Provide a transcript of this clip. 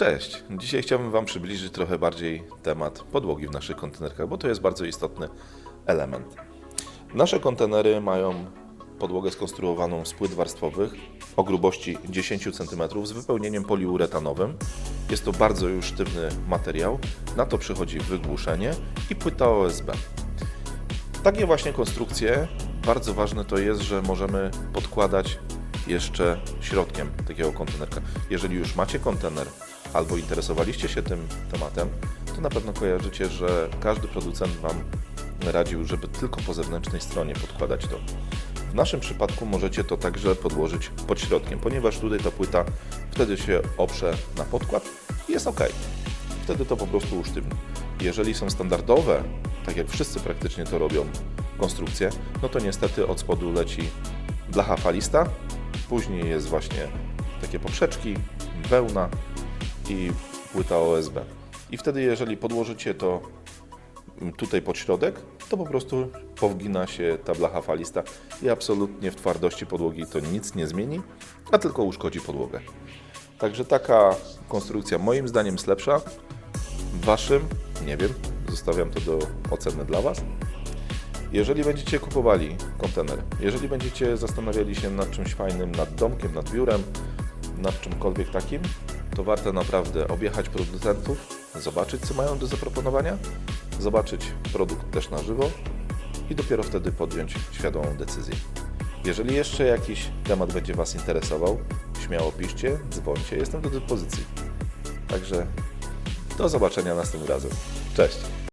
Cześć. Dzisiaj chciałbym Wam przybliżyć trochę bardziej temat podłogi w naszych kontenerkach, bo to jest bardzo istotny element. Nasze kontenery mają podłogę skonstruowaną z płyt warstwowych o grubości 10 cm z wypełnieniem poliuretanowym. Jest to bardzo już sztywny materiał. Na to przychodzi wygłuszenie i płyta OSB. Takie właśnie konstrukcje, bardzo ważne to jest, że możemy podkładać jeszcze środkiem takiego kontenerka. Jeżeli już macie kontener albo interesowaliście się tym tematem, to na pewno kojarzycie, że każdy producent Wam radził, żeby tylko po zewnętrznej stronie podkładać to. W naszym przypadku możecie to także podłożyć pod środkiem, ponieważ tutaj ta płyta wtedy się oprze na podkład i jest ok. Wtedy to po prostu usztywni. Jeżeli są standardowe, tak jak wszyscy praktycznie to robią, konstrukcje, no to niestety od spodu leci blacha falista, później jest właśnie takie poprzeczki, wełna i płyta OSB. I wtedy jeżeli podłożycie to tutaj pod środek, to po prostu powgina się ta blacha falista i absolutnie w twardości podłogi to nic nie zmieni, a tylko uszkodzi podłogę. Także taka konstrukcja moim zdaniem jest lepsza. Waszym, nie wiem, zostawiam to do oceny dla Was. Jeżeli będziecie kupowali kontener, jeżeli będziecie zastanawiali się nad czymś fajnym, nad domkiem, nad biurem, nad czymkolwiek takim, to warto naprawdę objechać producentów, zobaczyć co mają do zaproponowania, zobaczyć produkt też na żywo i dopiero wtedy podjąć świadomą decyzję. Jeżeli jeszcze jakiś temat będzie Was interesował, śmiało piszcie, dzwońcie, jestem do dyspozycji. Także do zobaczenia następnym razem. Cześć!